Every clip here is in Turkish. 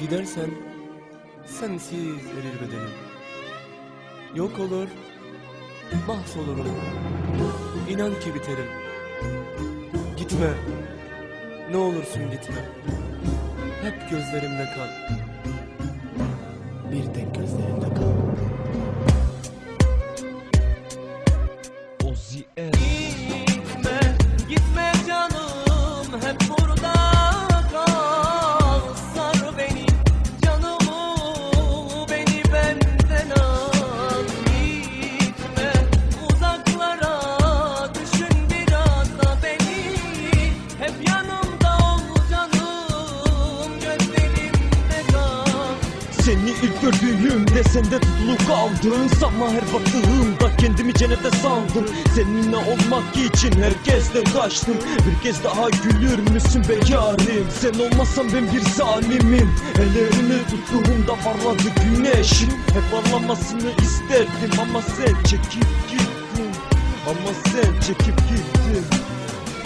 Gidersen sensiz erir bedenim. Yok olur, mahvolurum. İnan ki biterim. Gitme, ne olursun gitme. Hep gözlerimde kal. Bir tek Seni ilk gördüğümde sende tutulu kaldım Sana her baktığımda kendimi cennete sandım Seninle olmak için herkesten kaçtım Bir kez daha gülür müsün be yarim? Sen olmasan ben bir zalimim. Ellerini tuttuğumda parladı güneşin. Hep parlamasını isterdim ama sen çekip gittin. Ama sen çekip gittin.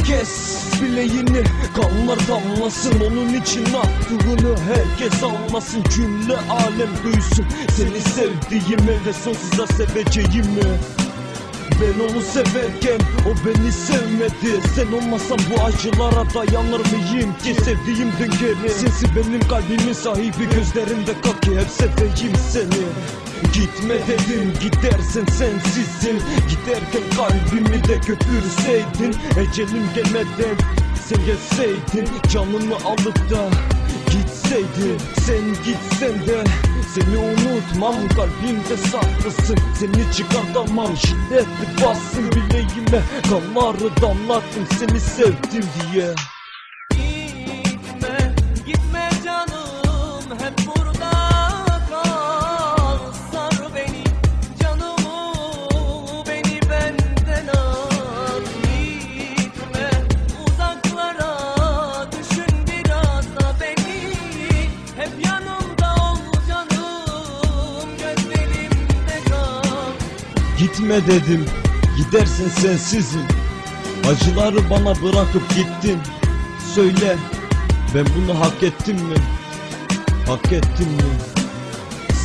Kes bileğini kanlar damlasın. Onun için attığını herkes anlasın Cümle alem duysun. Seni sevdiğimi ve sonsuza seveceğimi. Ben onu severken o beni sevmedi. Sen olmasan bu acılara dayanır mıyım ki? Sevdiğimden geri Sensin benim kalbimin sahibi. Gözlerimde kal ki hep seveyim seni. Gitme dedim gidersen sensizsin. Giderken kalbimi de götürseydin Ecelim gelmeden sen gelseydin Canımı alıp da gitseydin Sen gitsen de seni unutmam kalbimde saklısın Seni çıkartamam şiddetli bassın bileğime. Kanları damlattım seni sevdim diye Gitme dedim gidersin sensizim Acıları bana bırakıp gittin Söyle ben bunu hak ettim mi? Hak ettim mi?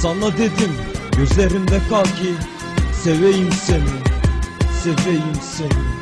Sana dedim gözlerimde kal ki Seveyim seni Seveyim seni